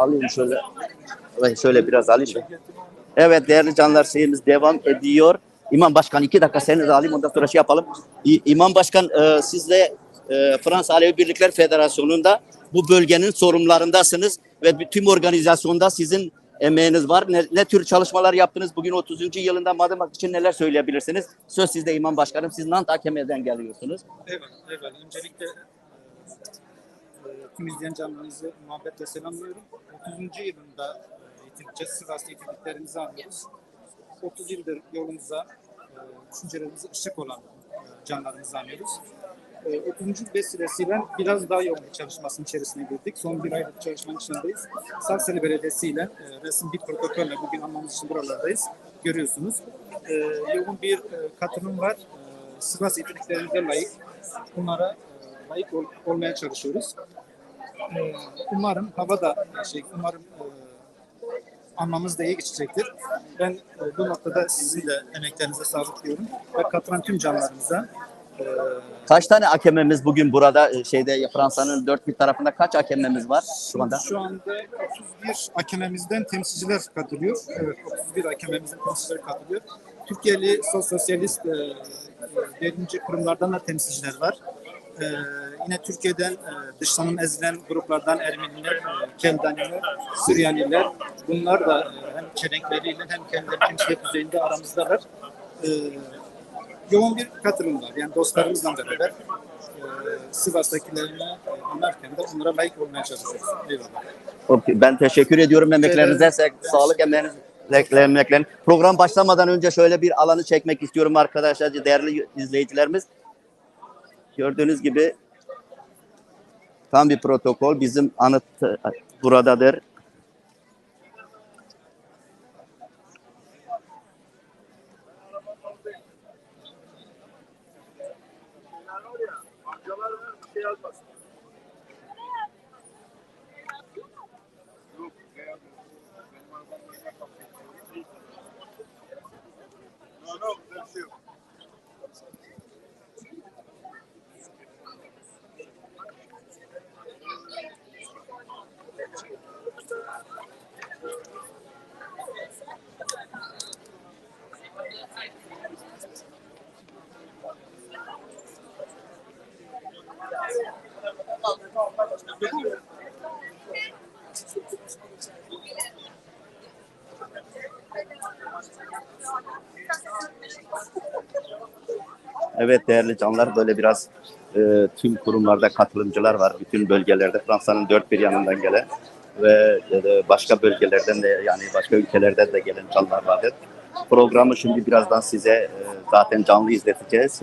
alayım şöyle. Evet, şöyle biraz alayım. Evet değerli canlar şeyimiz devam ediyor. İmam Başkan iki dakika seni de alayım ondan sonra şey yapalım. İ- İmam Başkan e, siz de e, Fransa Alevi Birlikler Federasyonu'nda bu bölgenin sorumlularındasınız ve tüm organizasyonda sizin emeğiniz var. Ne, ne tür çalışmalar yaptınız? Bugün 30. yılında Madımak için neler söyleyebilirsiniz? Söz sizde İmam Başkanım. Siz Nant Hakeme'den geliyorsunuz. Evet, evet. Öncelikle tüm izleyen canlarınızı muhabbetle selamlıyorum. 30. yılında e, yitireceğiz. Sivas'ta yitirdiklerimizi anlıyoruz. 30 yıldır yolumuza, e, düşüncelerimize ışık olan e, canlarımızı anlıyoruz. E, 30. vesilesiyle biraz daha yoğun bir çalışmasının içerisine girdik. Son bir aylık çalışmanın içindeyiz. Sakseli Belediyesi ile e, resim bir protokolle bugün anmamız için buralardayız. Görüyorsunuz. E, yoğun bir e, katılım var. E, Sivas yitirdiklerimize layık. Bunlara e, layık ol- olmaya çalışıyoruz. E, umarım hava da şey, umarım e, anmamız da iyi geçecektir. Ben e, bu noktada sizin de emeklerinize sağlık diyorum ve katılan tüm canlarımıza e, Kaç tane hakememiz bugün burada e, şeyde Fransa'nın dört bir tarafında kaç hakemimiz var şu anda? Şu anda 31 hakememizden temsilciler katılıyor. Evet, 31 hakememizden temsilciler katılıyor. Türkiye'li sosyalist e, e, derinci kurumlardan da temsilciler var. E, yine Türkiye'den e, dışlanım ezilen gruplardan Ermeniler, e, Keldaniler, Süryaniler. Bunlar da e, hem çelenkleriyle hem kendileri temsiliyet düzeyinde aramızdalar. E, yoğun bir katılım var. Yani dostlarımızla beraber e, Sivas'takilerini e, anlarken de onlara layık olmaya çalışıyoruz. Eyvallah. Okey, Ben teşekkür ediyorum emeklerinize. Sa- Sağlık emekleriniz. emeklerin. Program başlamadan önce şöyle bir alanı çekmek istiyorum arkadaşlar, değerli izleyicilerimiz. Gördüğünüz gibi tam bir protokol. Bizim anıt buradadır. Evet değerli canlar böyle biraz e, tüm kurumlarda katılımcılar var. Bütün bölgelerde Fransa'nın dört bir yanından gelen ve e, başka bölgelerden de yani başka ülkelerden de gelen canlar vardır. Programı şimdi birazdan size e, zaten canlı izleteceğiz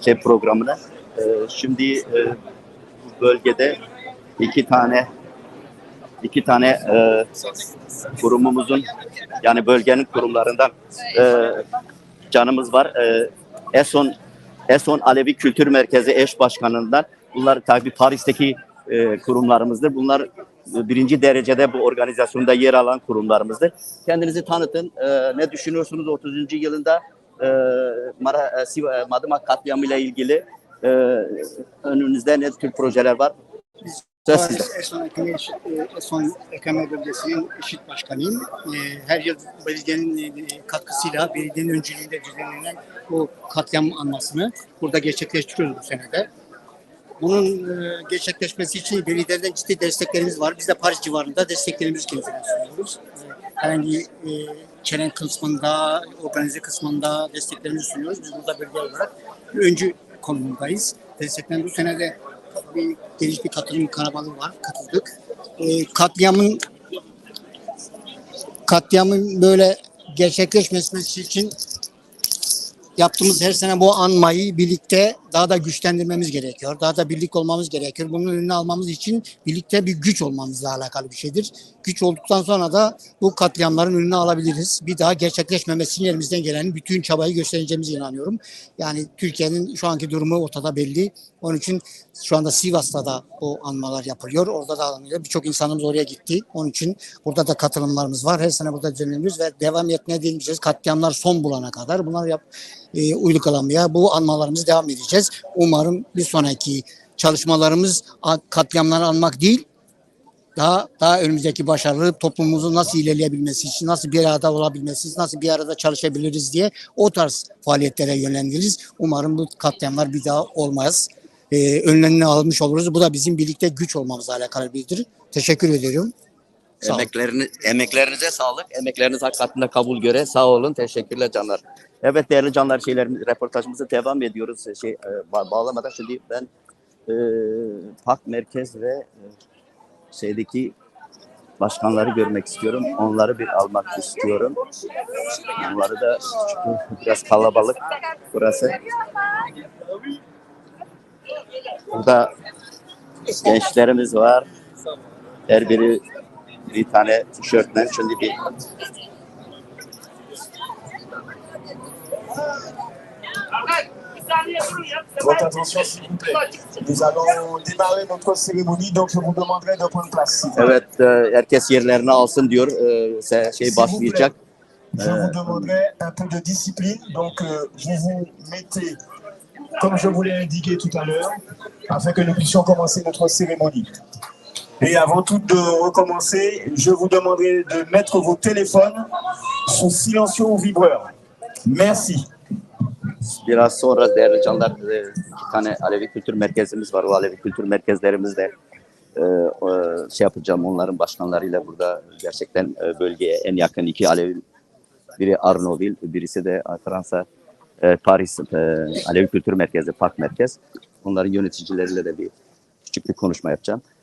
şey, programını. E, şimdi e, bölgede iki tane iki tane e, kurumumuzun yani bölgenin kurumlarından e, canımız var. E, Eson Eson Alevi Kültür Merkezi eş başkanından. Bunlar tabii Paris'teki e, kurumlarımızdır. Bunlar e, birinci derecede bu organizasyonda yer alan kurumlarımızdır. Kendinizi tanıtın. E, ne düşünüyorsunuz 30. yılında e, Mara, e, Madımak katliamıyla ilgili e, önünüzde ne tür projeler var? Söz sizde. Eson Ekame, Eson Ekame Bölgesi'nin eşit başkanıyım. E, Her yıl belediyenin e, katkısıyla belediyenin öncülüğünde düzenlenen bu katliam anmasını burada gerçekleştiriyoruz bu senede. Bunun e, gerçekleşmesi için belediyeden ciddi desteklerimiz var. Biz de Paris civarında desteklerimizi kendisine sunuyoruz. Herhangi çelen kısmında, organize kısmında desteklerimizi sunuyoruz. Biz burada belediye olarak öncü konumundayız. Destekten bu senede bir geniş bir katılım karabalığı var. Katıldık. E, katliamın katliamın böyle gerçekleşmesi için yaptığımız her sene bu anmayı birlikte daha da güçlendirmemiz gerekiyor. Daha da birlik olmamız gerekiyor. Bunun önüne almamız için birlikte bir güç olmamızla alakalı bir şeydir. Güç olduktan sonra da bu katliamların önüne alabiliriz. Bir daha gerçekleşmemesini elimizden gelen bütün çabayı göstereceğimize inanıyorum. Yani Türkiye'nin şu anki durumu ortada belli. Onun için şu anda Sivas'ta da bu anmalar yapılıyor. Orada da alınıyor. Birçok insanımız oraya gitti. Onun için burada da katılımlarımız var. Her sene burada düzenleniyoruz ve devam etmeye değineceğiz. Katliamlar son bulana kadar bunlar yap, e, uygulamaya bu anmalarımızı devam edeceğiz. Umarım bir sonraki çalışmalarımız katliamları almak değil, daha daha önümüzdeki başarılı toplumumuzun nasıl ilerleyebilmesi için, nasıl bir arada olabilmesi, nasıl bir arada çalışabiliriz diye o tarz faaliyetlere yönlendiririz. Umarım bu katliamlar bir daha olmaz. Ee, önlerini almış oluruz. Bu da bizim birlikte güç olmamızla alakalı birdir. Teşekkür ediyorum. Sağ olun. Emeklerini, emeklerinize sağlık. Emekleriniz hakikatinde kabul göre. Sağ olun. Teşekkürler canlar. Evet değerli canlar şeylerimiz reportajımıza devam ediyoruz. Şey e, ba- bağlamadan şimdi ben e, park merkez ve e, şeydeki başkanları görmek istiyorum. Onları bir almak istiyorum. Onları da çünkü biraz kalabalık burası. Burada gençlerimiz var. Her biri bir tane tişörtle şimdi bir Votre attention, s'il vous plaît. Nous allons démarrer notre cérémonie, donc je vous demanderai de prendre place. evet e, herkes yerlerini alsın diyor. E, şey başlayacak. Je vous demanderai un peu de discipline, donc vous vous mettez, comme je vous l'ai indiqué tout à l'heure, afin que nous puissions commencer notre cérémonie. Et avant tout de recommencer, je vous demanderai de mettre vos téléphones sous silencieux ou vibreur. Merci. Biraz sonra değerli canlar iki tane Alevi Kültür Merkezimiz var. O Alevi Kültür Merkezlerimizde e, şey yapacağım onların başkanlarıyla burada gerçekten e, bölgeye en yakın iki Alevi biri Arnoville, birisi de Fransa e, Paris e, Alevi Kültür Merkezi, Park Merkez. Onların yöneticileriyle de bir küçük bir konuşma yapacağım.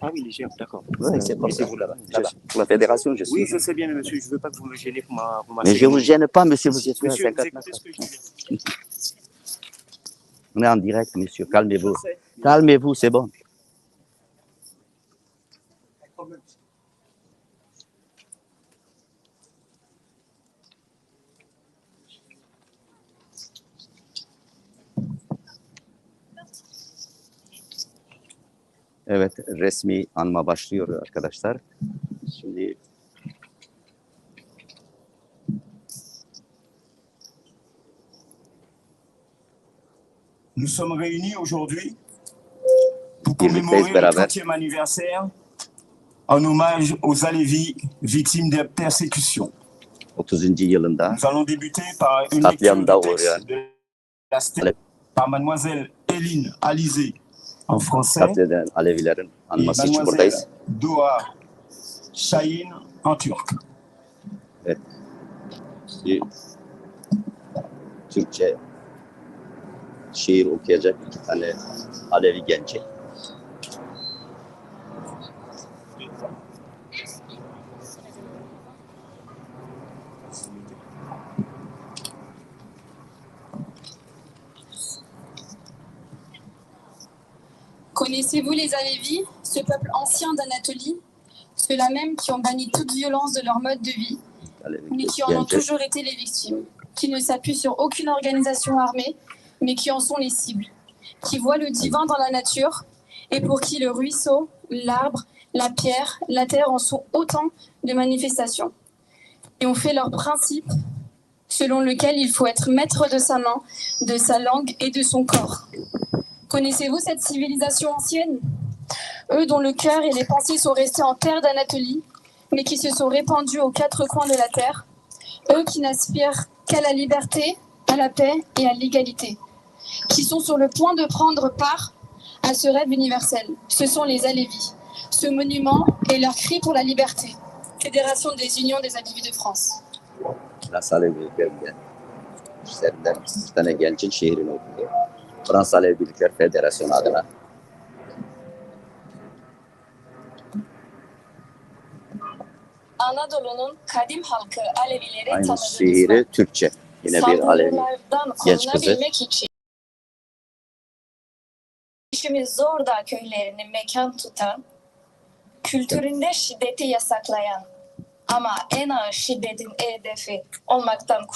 Ah oui, les germes, d'accord. Ouais, c'est pour ça. Mettez-vous là-bas. La fédération, je suis. Oui, je sais bien, monsieur, je ne veux pas que vous me gênez pour ma, pour ma Mais je vous cérémonie. gêne pas, monsieur, vous êtes Monsieur, vous 50 écoutez ce que je dis. On est en direct, monsieur, calmez-vous. Calmez-vous, c'est bon. Evet, resmi anma başlıyor arkadaşlar. Şimdi Nous sommes réunis aujourd'hui pour commémorer le beraber. 30e anniversaire en hommage aux Alévis victimes des persécutions. 30. yılında Nous allons débuter par une lecture texte de la par mademoiselle Hélène Alizé katleden Alevilerin anması için buradayız. Doha Şahin en turc. Bir Türkçe şiir okuyacak iki tane Alevi genci. Connaissez-vous les Alévis, ce peuple ancien d'Anatolie, ceux-là même qui ont banni toute violence de leur mode de vie, mais qui en ont toujours été les victimes, qui ne s'appuient sur aucune organisation armée, mais qui en sont les cibles, qui voient le divin dans la nature et pour qui le ruisseau, l'arbre, la pierre, la terre en sont autant de manifestations, et ont fait leur principe selon lequel il faut être maître de sa main, de sa langue et de son corps. Connaissez-vous cette civilisation ancienne? Eux dont le cœur et les pensées sont restés en terre d'Anatolie, mais qui se sont répandus aux quatre coins de la terre. Eux qui n'aspirent qu'à la liberté, à la paix et à l'égalité. Qui sont sur le point de prendre part à ce rêve universel. Ce sont les Alévis. Ce monument est leur cri pour la liberté. Fédération des Unions des Alévis de France. Fransız Alevi Birlikler Federasyonu adına. Anadolu'nun kadim halkı Alevileri Aynı şiiri? Türkçe. Yine bir Alevi. Genç kızı. için işimiz Zorda köylerini mekan tutan, kültüründe şiddeti yasaklayan ama en ağır şiddetin hedefi olmaktan